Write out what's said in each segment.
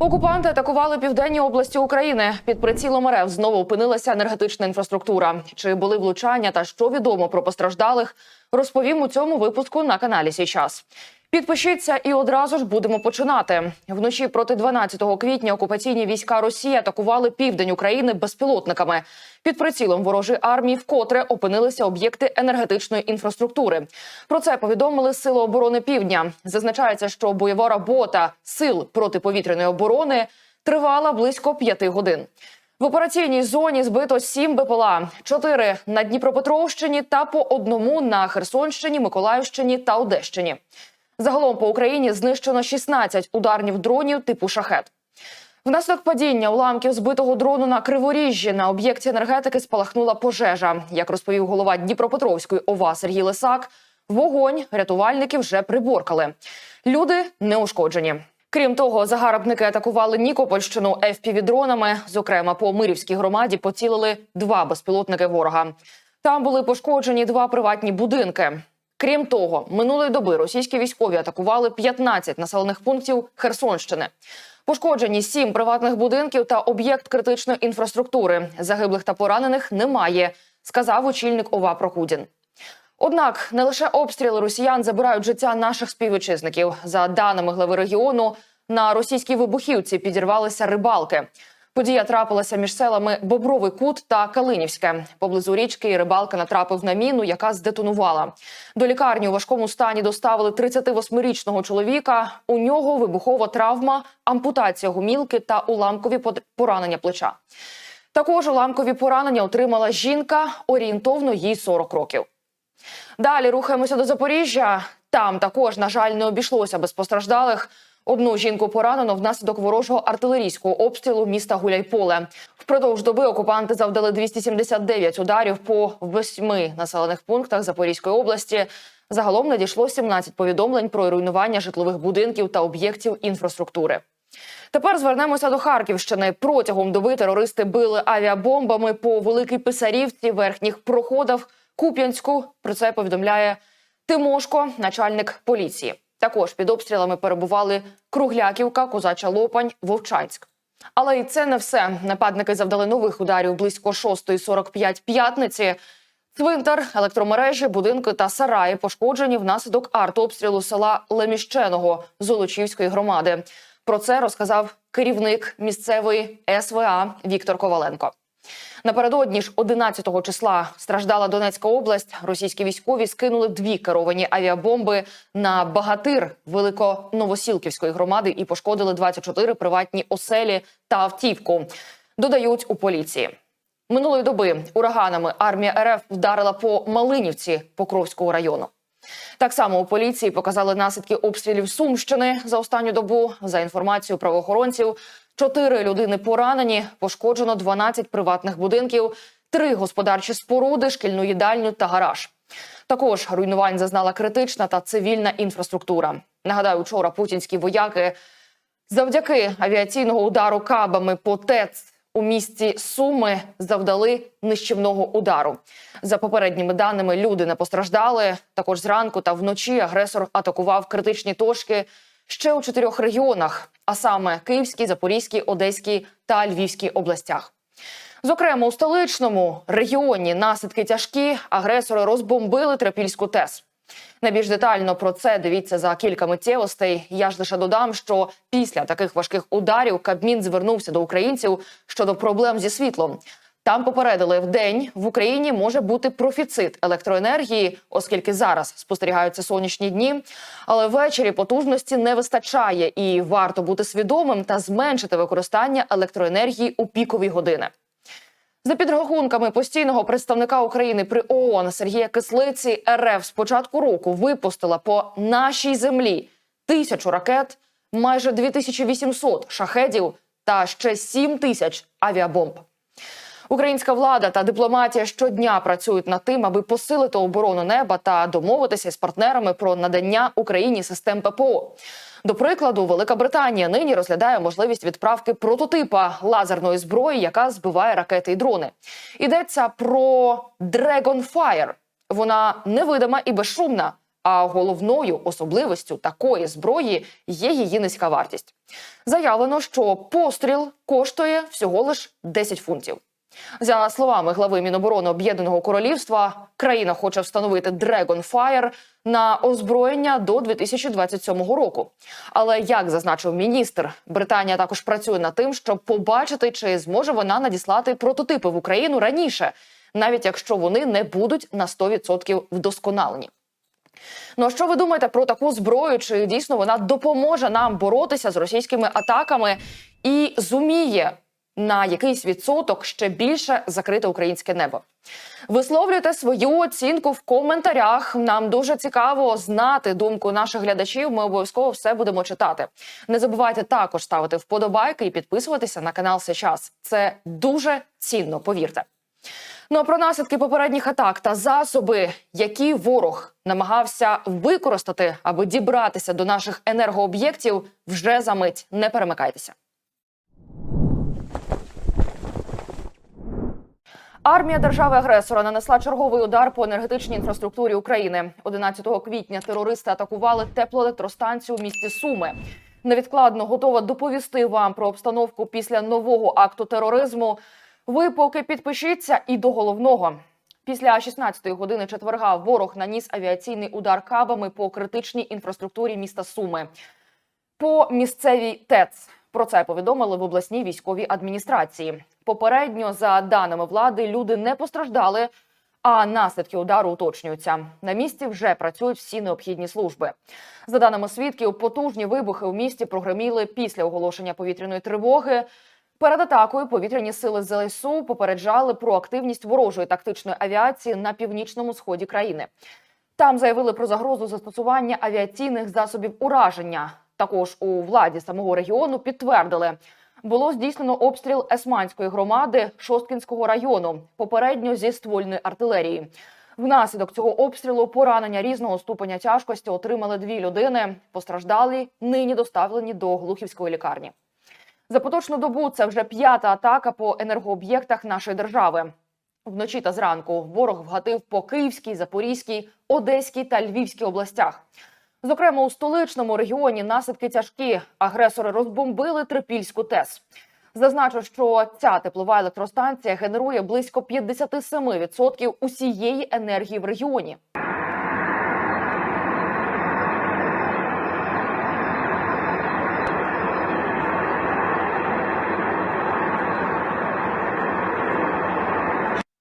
Окупанти атакували південні області України. Під прицілом РФ знову опинилася енергетична інфраструктура. Чи були влучання та що відомо про постраждалих? Розповім у цьому випуску на каналі Січас. Підпишіться і одразу ж будемо починати. Вночі проти 12 квітня окупаційні війська Росії атакували південь України безпілотниками. Під прицілом ворожої армії вкотре опинилися об'єкти енергетичної інфраструктури. Про це повідомили Сили оборони Півдня. Зазначається, що бойова робота сил протиповітряної оборони тривала близько п'яти годин. В операційній зоні збито сім БПЛА, чотири на Дніпропетровщині та по одному на Херсонщині, Миколаївщині та Одещині. Загалом по Україні знищено 16 ударних дронів типу шахет. Внаслідок падіння уламків збитого дрону на Криворіжжі на об'єкті енергетики спалахнула пожежа. Як розповів голова Дніпропетровської ОВА Сергій Лисак, вогонь рятувальники вже приборкали. Люди не ушкоджені. Крім того, загарбники атакували Нікопольщину FPV-дронами. Зокрема, по Мирівській громаді поцілили два безпілотники ворога. Там були пошкоджені два приватні будинки. Крім того, минулої доби російські військові атакували 15 населених пунктів Херсонщини. Пошкоджені сім приватних будинків та об'єкт критичної інфраструктури. Загиблих та поранених немає, сказав очільник ОВА Прокудін. Однак не лише обстріли росіян забирають життя наших співвітчизників. За даними глави регіону, на російській вибухівці підірвалися рибалки. Подія трапилася між селами Бобровий Кут та Калинівське. Поблизу річки рибалка натрапив на міну, яка здетонувала. До лікарні у важкому стані доставили 38-річного чоловіка. У нього вибухова травма, ампутація гумілки та уламкові поранення плеча. Також уламкові поранення отримала жінка, орієнтовно їй 40 років. Далі рухаємося до Запоріжжя. Там також, на жаль, не обійшлося без постраждалих. Одну жінку поранено внаслідок ворожого артилерійського обстрілу міста Гуляйполе. Впродовж доби окупанти завдали 279 ударів по восьми населених пунктах Запорізької області. Загалом надійшло 17 повідомлень про руйнування житлових будинків та об'єктів інфраструктури. Тепер звернемося до Харківщини. Протягом доби терористи били авіабомбами по Великій Писарівці, верхніх проходах Куп'янську. Про це повідомляє Тимошко, начальник поліції. Також під обстрілами перебували Кругляківка, Козача Лопань, Вовчанськ. Але і це не все. Нападники завдали нових ударів близько 6.45 п'ятниці. Цвинтар, електромережі, будинки та сараї пошкоджені внаслідок артобстрілу села Леміщеного Золочівської громади. Про це розказав керівник місцевої СВА Віктор Коваленко. Напередодні ж 11 числа страждала Донецька область. Російські військові скинули дві керовані авіабомби на багатир Великоновосілківської громади і пошкодили 24 приватні оселі та автівку. Додають у поліції. Минулої доби ураганами армія РФ вдарила по Малинівці Покровського району. Так само у поліції показали наслідки обстрілів Сумщини за останню добу. За інформацією правоохоронців, чотири людини поранені, пошкоджено 12 приватних будинків, три господарчі споруди, шкільну їдальню та гараж. Також руйнувань зазнала критична та цивільна інфраструктура. Нагадаю, вчора путінські вояки завдяки авіаційного удару кабами по ТЕЦ у місті Суми завдали нищівного удару. За попередніми даними, люди не постраждали. Також зранку та вночі агресор атакував критичні точки ще у чотирьох регіонах, а саме Київській, Запорізькій, Одеській та Львівській областях. Зокрема, у столичному регіоні наслідки тяжкі. Агресори розбомбили Трипільську ТЕС. Найбільш детально про це дивіться за кілька миттєвостей. Я ж лише додам, що після таких важких ударів Кабмін звернувся до українців щодо проблем зі світлом. Там попередили в день в Україні може бути профіцит електроенергії, оскільки зараз спостерігаються сонячні дні. Але ввечері потужності не вистачає, і варто бути свідомим та зменшити використання електроенергії у пікові години. За підрахунками постійного представника України при ООН Сергія Кислиці, РФ з початку року випустила по нашій землі тисячу ракет, майже 2800 шахедів та ще 7 тисяч авіабомб. Українська влада та дипломатія щодня працюють над тим, аби посилити оборону неба та домовитися з партнерами про надання Україні систем ППО. До прикладу, Велика Британія нині розглядає можливість відправки прототипа лазерної зброї, яка збиває ракети і дрони. Йдеться про Dragonfire. Вона невидима і безшумна, А головною особливістю такої зброї є її низька вартість. Заявлено, що постріл коштує всього лиш 10 фунтів. За словами глави Міноборони Об'єднаного Королівства, країна хоче встановити Dragonfire на озброєння до 2027 року. Але як зазначив міністр, Британія також працює над тим, щоб побачити, чи зможе вона надіслати прототипи в Україну раніше, навіть якщо вони не будуть на 100% вдосконалені. Ну а що ви думаєте про таку зброю? Чи дійсно вона допоможе нам боротися з російськими атаками і зуміє на якийсь відсоток ще більше закрити українське небо? Висловлюйте свою оцінку в коментарях. Нам дуже цікаво знати думку наших глядачів. Ми обов'язково все будемо читати. Не забувайте також ставити вподобайки і підписуватися на канал Сейчас. Це дуже цінно, повірте. Ну а про наслідки попередніх атак та засоби, які ворог намагався використати, аби дібратися до наших енергооб'єктів, вже за мить. Не перемикайтеся. Армія держави-агресора нанесла черговий удар по енергетичній інфраструктурі України. 11 квітня терористи атакували теплоелектростанцію в місті Суми. Невідкладно готова доповісти вам про обстановку після нового акту тероризму. Ви поки підпишіться і до головного. Після 16-ї години четверга ворог наніс авіаційний удар кабами по критичній інфраструктурі міста Суми. По місцевій ТЕЦ про це повідомили в обласній військовій адміністрації. Попередньо, за даними влади, люди не постраждали, а наслідки удару уточнюються. На місці вже працюють всі необхідні служби. За даними свідків, потужні вибухи у місті прогреміли після оголошення повітряної тривоги. Перед атакою повітряні сили ЗСУ попереджали про активність ворожої тактичної авіації на північному сході країни. Там заявили про загрозу застосування авіаційних засобів ураження. Також у владі самого регіону підтвердили, було здійснено обстріл Есманської громади Шосткінського району, попередньо зі ствольної артилерії. Внаслідок цього обстрілу поранення різного ступеня тяжкості отримали дві людини. Постраждалі нині доставлені до Глухівської лікарні. За поточну добу це вже п'ята атака по енергооб'єктах нашої держави. Вночі та зранку ворог вгатив по Київській, Запорізькій, Одеській та Львівській областях. Зокрема, у столичному регіоні наслідки тяжкі. Агресори розбомбили Трипільську ТЕС. Зазначу, що ця теплова електростанція генерує близько 57% усієї енергії в регіоні.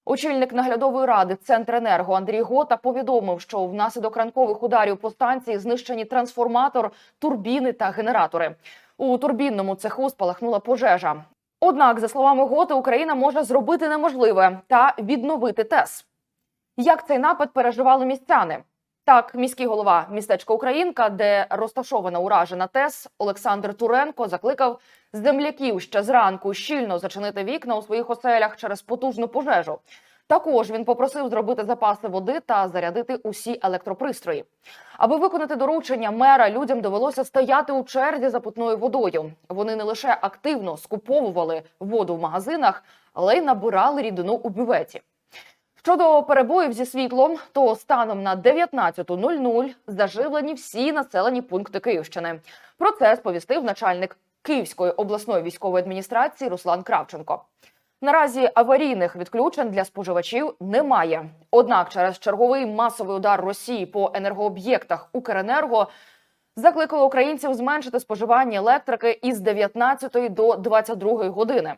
Очільник наглядової ради Центренерго Андрій Гота повідомив, що внаслідок ранкових ударів по станції знищені трансформатор, турбіни та генератори. У турбінному цеху спалахнула пожежа. Однак, за словами Готи, Україна може зробити неможливе та відновити ТЕС. Як цей напад переживали містяни? Так, міський голова містечка Українка, де розташована уражена ТЕС, Олександр Туренко закликав земляків ще зранку щільно зачинити вікна у своїх оселях через потужну пожежу. Також він попросив зробити запаси води та зарядити усі електропристрої. Аби виконати доручення мера, людям довелося стояти у черзі за питною водою. Вони не лише активно скуповували воду в магазинах, але й набирали рідину у бюветі. Щодо перебоїв зі світлом, то станом на 19.00 заживлені всі населені пункти Київщини. Про це сповістив начальник Київської обласної військової адміністрації Руслан Кравченко. Наразі аварійних відключень для споживачів немає. Однак, через черговий масовий удар Росії по енергооб'єктах Укренерго закликали українців зменшити споживання електрики із 19 до 22 години.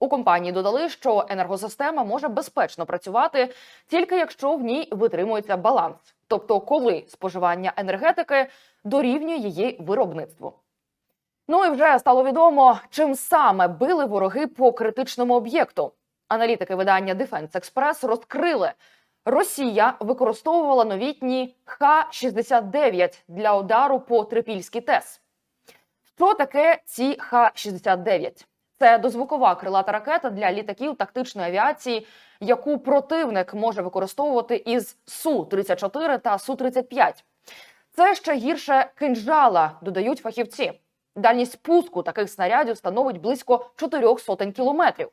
У компанії додали, що енергосистема може безпечно працювати тільки якщо в ній витримується баланс, тобто коли споживання енергетики дорівнює її виробництву. Ну і вже стало відомо, чим саме били вороги по критичному об'єкту. Аналітики видання Defense Express розкрили, Росія використовувала новітні Х-69 для удару по Трипільській ТЕС. Що таке ці Х-69? Це дозвукова крилата ракета для літаків тактичної авіації, яку противник може використовувати із Су-34 та Су-35. Це ще гірше кинжала, додають фахівці. Дальність пуску таких снарядів становить близько чотирьох сотень кілометрів.